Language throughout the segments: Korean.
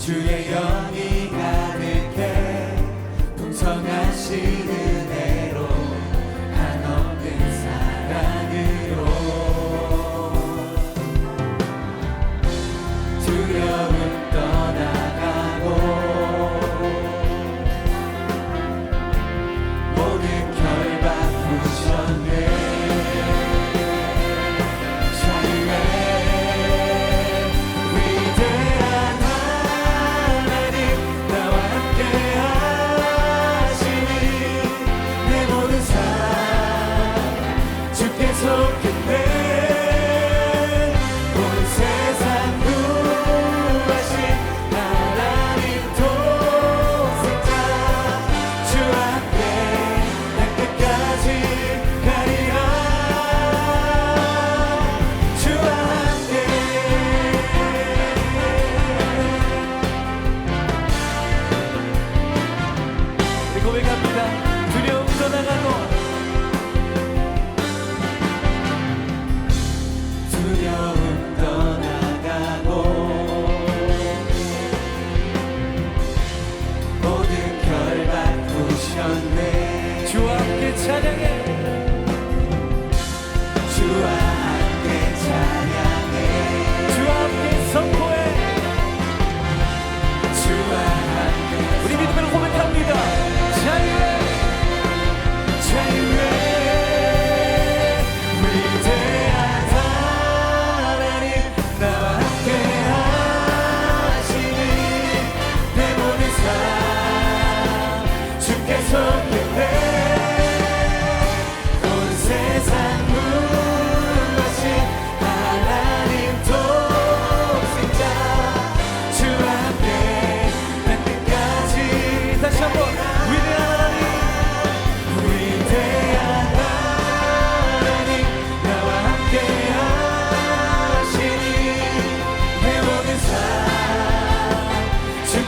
주의 영.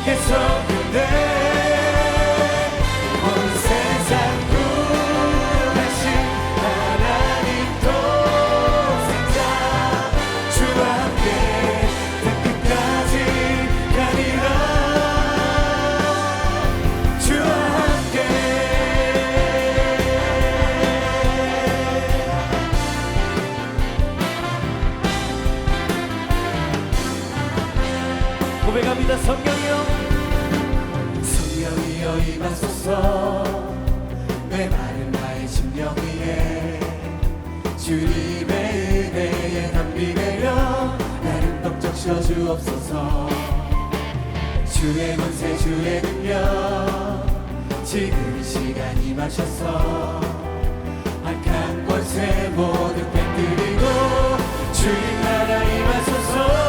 주께서 그대 주의 권세 주의 능력. 지금 시간 임하셔서 악한 권세 모두 빼뜨리고 주의 나라 임하소서.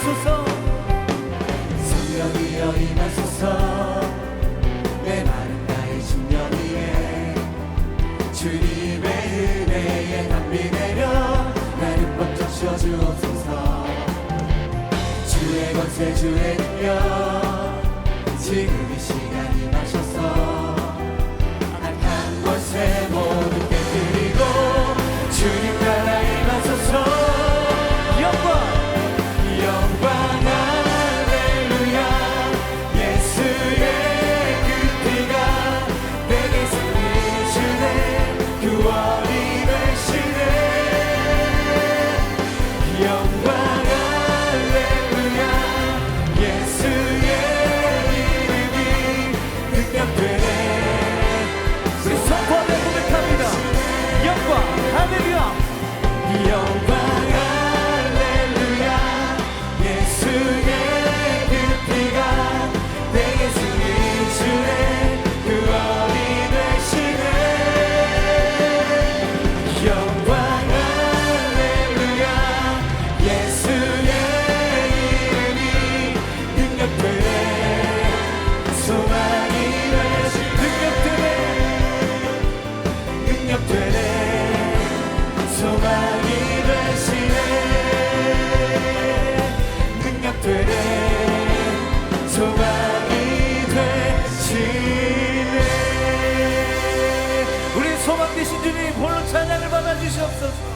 sou 주시네. 우리 소망 되신 주님 홀로 찬양을 받아 주시옵소서.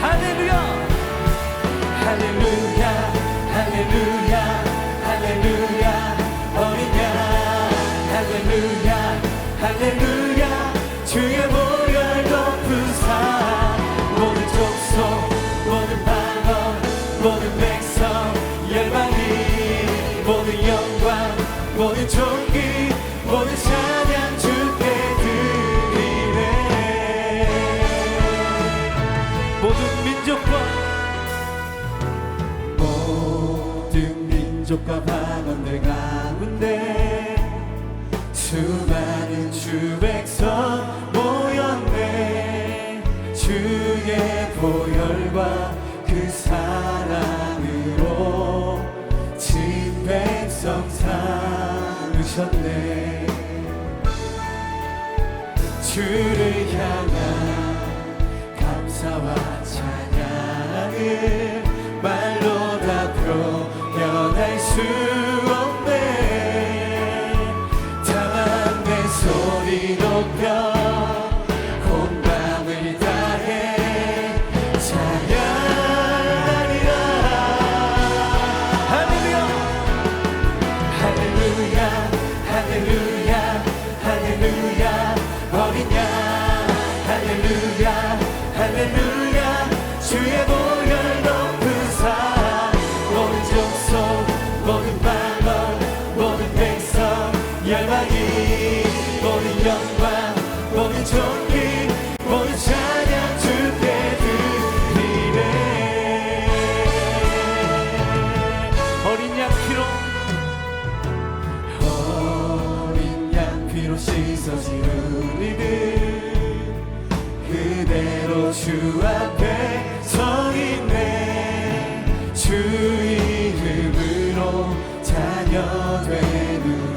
할렐루야. 할렐루야 할렐루야 할렐루야. 어린 양 할렐루야 할렐루야. 민족과 방언들 가운데 수많은 주 백성 모였네. 주의 보혈과 그 사랑으로 진 백성 삼으셨네. 주 되는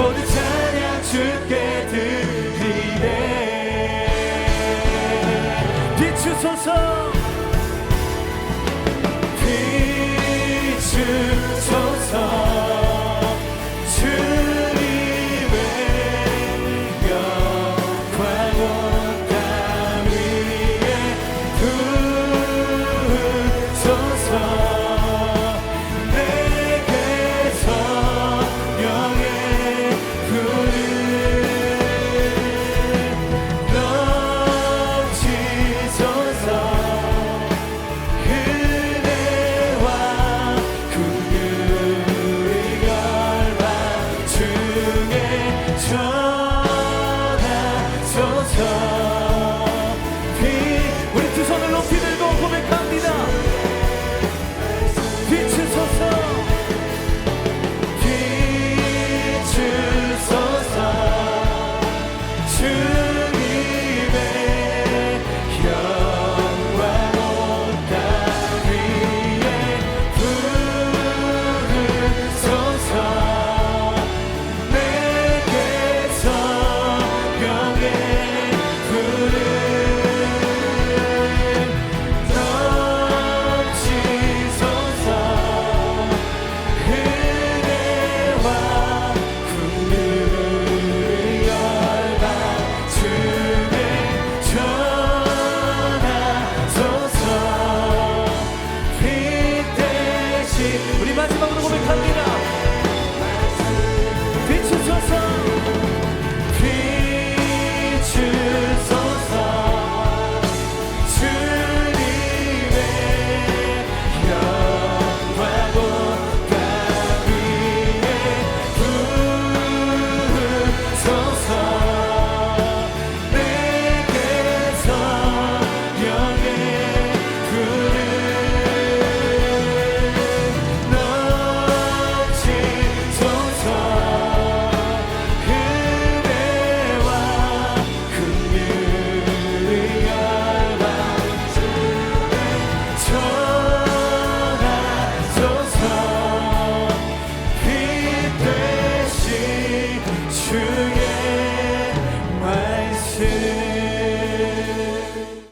for the time.